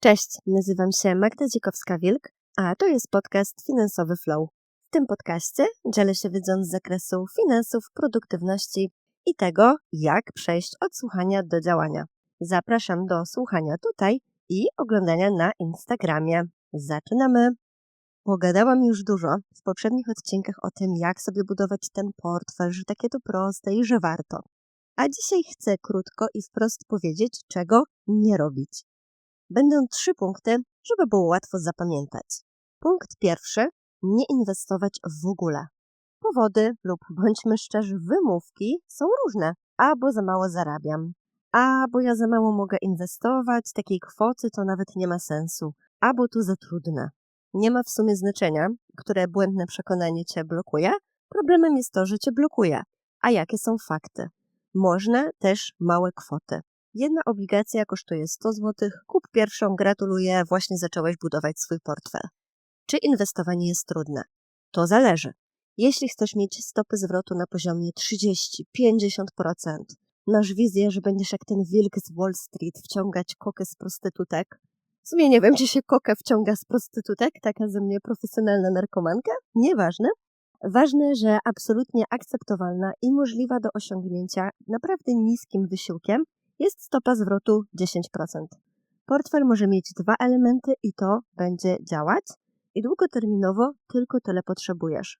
Cześć, nazywam się Magda Dzikowska-Wilk, a to jest podcast Finansowy Flow. W tym podcaście dzielę się wiedzą z zakresu finansów, produktywności i tego, jak przejść od słuchania do działania. Zapraszam do słuchania tutaj i oglądania na Instagramie. Zaczynamy! Pogadałam już dużo w poprzednich odcinkach o tym, jak sobie budować ten portfel, że takie to proste i że warto. A dzisiaj chcę krótko i wprost powiedzieć, czego nie robić. Będą trzy punkty, żeby było łatwo zapamiętać. Punkt pierwszy: nie inwestować w ogóle. Powody lub bądźmy szczerzy, wymówki są różne. Albo za mało zarabiam, albo ja za mało mogę inwestować, takiej kwoty to nawet nie ma sensu, albo tu za trudne. Nie ma w sumie znaczenia, które błędne przekonanie cię blokuje. Problemem jest to, że cię blokuje. A jakie są fakty? Można też małe kwoty. Jedna obligacja kosztuje 100 zł, kup pierwszą, gratuluję, właśnie zacząłeś budować swój portfel. Czy inwestowanie jest trudne? To zależy. Jeśli chcesz mieć stopy zwrotu na poziomie 30-50%, masz wizję, że będziesz jak ten wilk z Wall Street wciągać kokę z prostytutek. W sumie nie wiem, czy się kokę wciąga z prostytutek, taka ze mnie profesjonalna narkomanka, nieważne. Ważne, że absolutnie akceptowalna i możliwa do osiągnięcia naprawdę niskim wysiłkiem jest stopa zwrotu 10%. Portfel może mieć dwa elementy i to będzie działać i długoterminowo tylko tyle potrzebujesz.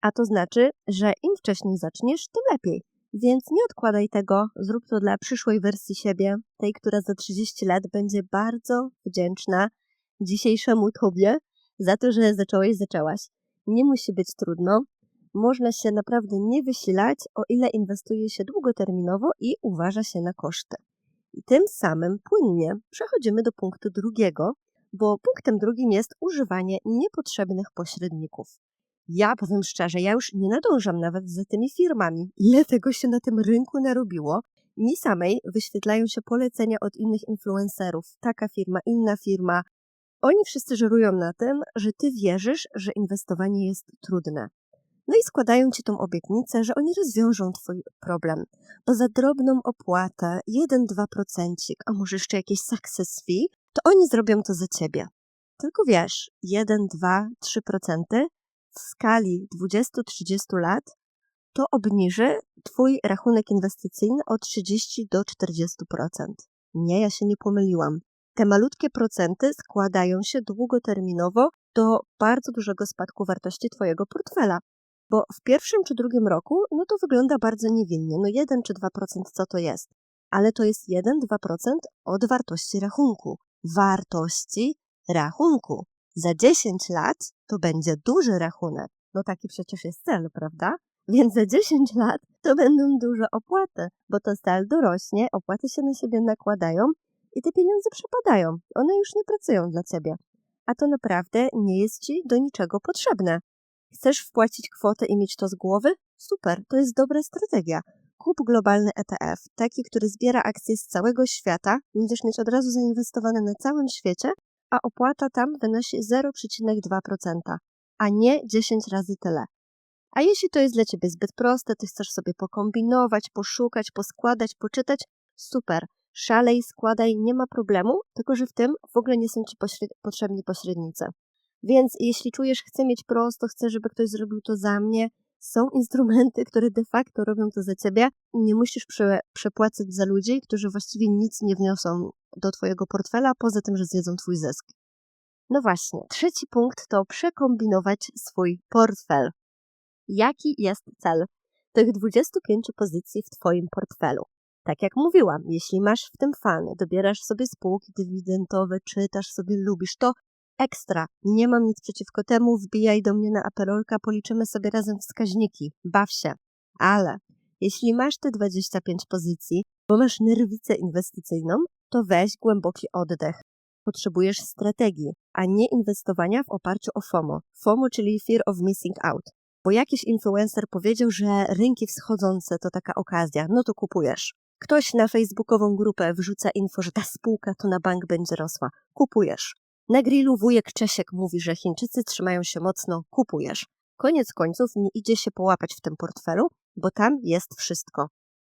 A to znaczy, że im wcześniej zaczniesz, tym lepiej. Więc nie odkładaj tego, zrób to dla przyszłej wersji siebie, tej, która za 30 lat będzie bardzo wdzięczna dzisiejszemu tobie za to, że zacząłeś, zaczęłaś. Nie musi być trudno, można się naprawdę nie wysilać, o ile inwestuje się długoterminowo i uważa się na koszty. I tym samym płynnie przechodzimy do punktu drugiego, bo punktem drugim jest używanie niepotrzebnych pośredników. Ja powiem szczerze, ja już nie nadążam nawet za tymi firmami. Ile tego się na tym rynku narobiło? Mi samej wyświetlają się polecenia od innych influencerów. Taka firma, inna firma. Oni wszyscy żerują na tym, że ty wierzysz, że inwestowanie jest trudne. No i składają ci tą obietnicę, że oni rozwiążą twój problem, bo za drobną opłatę, 1-2%, a może jeszcze jakieś success fee, to oni zrobią to za ciebie. Tylko wiesz, 1, 2, 3% w skali 20-30 lat to obniży twój rachunek inwestycyjny o 30 do 40%. Nie, ja się nie pomyliłam. Te malutkie procenty składają się długoterminowo do bardzo dużego spadku wartości twojego portfela. Bo w pierwszym czy drugim roku, no to wygląda bardzo niewinnie. No 1 czy 2% co to jest? Ale to jest 1-2% od wartości rachunku. Wartości rachunku. Za 10 lat to będzie duży rachunek. No taki przecież jest cel, prawda? Więc za 10 lat to będą duże opłaty, bo to saldo rośnie, opłaty się na siebie nakładają i te pieniądze przepadają. One już nie pracują dla ciebie. A to naprawdę nie jest ci do niczego potrzebne. Chcesz wpłacić kwotę i mieć to z głowy? Super, to jest dobra strategia. Kup globalny ETF, taki, który zbiera akcje z całego świata, będziesz mieć od razu zainwestowane na całym świecie, a opłata tam wynosi 0,2%, a nie 10 razy tyle. A jeśli to jest dla Ciebie zbyt proste, ty chcesz sobie pokombinować, poszukać, poskładać, poczytać, super, szalej, składaj, nie ma problemu, tylko że w tym w ogóle nie są Ci pośred potrzebni pośrednicy. Więc jeśli czujesz, chcę mieć prosto, chcę, żeby ktoś zrobił to za mnie, są instrumenty, które de facto robią to za ciebie. Nie musisz prze, przepłacać za ludzi, którzy właściwie nic nie wniosą do twojego portfela, poza tym, że zjedzą twój zysk. No właśnie, trzeci punkt to przekombinować swój portfel. Jaki jest cel tych 25 pozycji w Twoim portfelu? Tak jak mówiłam, jeśli masz w tym fan, dobierasz sobie spółki dywidendowe, czytasz sobie, lubisz to, Ekstra, nie mam nic przeciwko temu, wbijaj do mnie na apelolka, policzymy sobie razem wskaźniki, baw się. Ale jeśli masz te 25 pozycji, bo masz nerwicę inwestycyjną, to weź głęboki oddech. Potrzebujesz strategii, a nie inwestowania w oparciu o FOMO. FOMO, czyli Fear of Missing Out. Bo jakiś influencer powiedział, że rynki wschodzące to taka okazja, no to kupujesz. Ktoś na facebookową grupę wrzuca info, że ta spółka to na bank będzie rosła. Kupujesz. Na grillu wujek Czesiek mówi, że Chińczycy trzymają się mocno, kupujesz. Koniec końców nie idzie się połapać w tym portfelu, bo tam jest wszystko.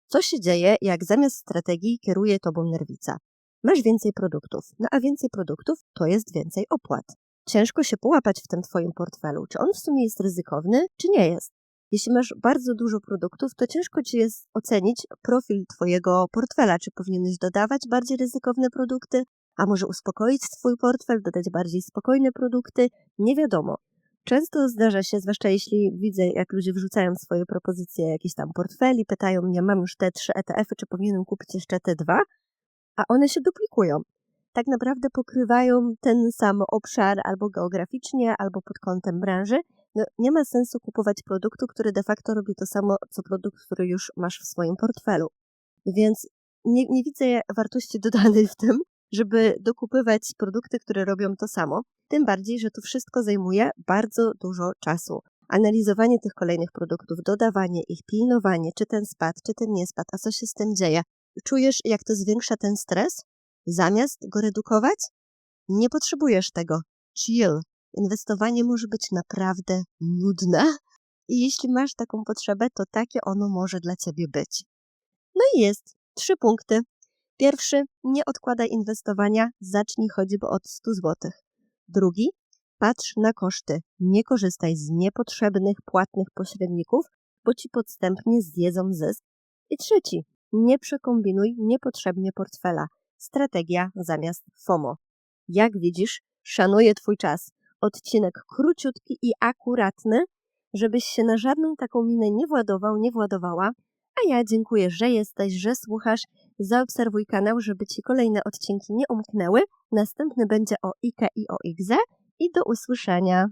Co się dzieje, jak zamiast strategii kieruje tobą nerwica? masz więcej produktów. No a więcej produktów to jest więcej opłat. Ciężko się połapać w tym Twoim portfelu, czy on w sumie jest ryzykowny, czy nie jest. Jeśli masz bardzo dużo produktów, to ciężko Ci jest ocenić profil Twojego portfela, czy powinieneś dodawać bardziej ryzykowne produkty, a może uspokoić Twój portfel, dodać bardziej spokojne produkty, nie wiadomo. Często zdarza się, zwłaszcza jeśli widzę, jak ludzie wrzucają swoje propozycje jakichś tam portfeli, pytają mnie, mam już te trzy ETF-y, czy powinienem kupić jeszcze te dwa, a one się duplikują. Tak naprawdę pokrywają ten sam obszar albo geograficznie, albo pod kątem branży. No, nie ma sensu kupować produktu, który de facto robi to samo, co produkt, który już masz w swoim portfelu. Więc nie, nie widzę wartości dodanej w tym, żeby dokupywać produkty, które robią to samo. Tym bardziej, że to wszystko zajmuje bardzo dużo czasu. Analizowanie tych kolejnych produktów, dodawanie ich, pilnowanie, czy ten spadł, czy ten nie spadł, a co się z tym dzieje. Czujesz, jak to zwiększa ten stres? Zamiast go redukować? Nie potrzebujesz tego. Chill. Inwestowanie może być naprawdę nudne i jeśli masz taką potrzebę, to takie ono może dla ciebie być. No i jest. Trzy punkty. Pierwszy, nie odkładaj inwestowania, zacznij choćby od 100 zł. Drugi, patrz na koszty. Nie korzystaj z niepotrzebnych, płatnych pośredników, bo ci podstępnie zjedzą zysk. I trzeci, nie przekombinuj niepotrzebnie portfela. Strategia zamiast FOMO. Jak widzisz, szanuję Twój czas. Odcinek króciutki i akuratny, żebyś się na żadną taką minę nie władował, nie władowała. A ja dziękuję, że jesteś, że słuchasz. Zaobserwuj kanał, żeby Ci kolejne odcinki nie umknęły. Następny będzie o IKE i o IGZE i do usłyszenia.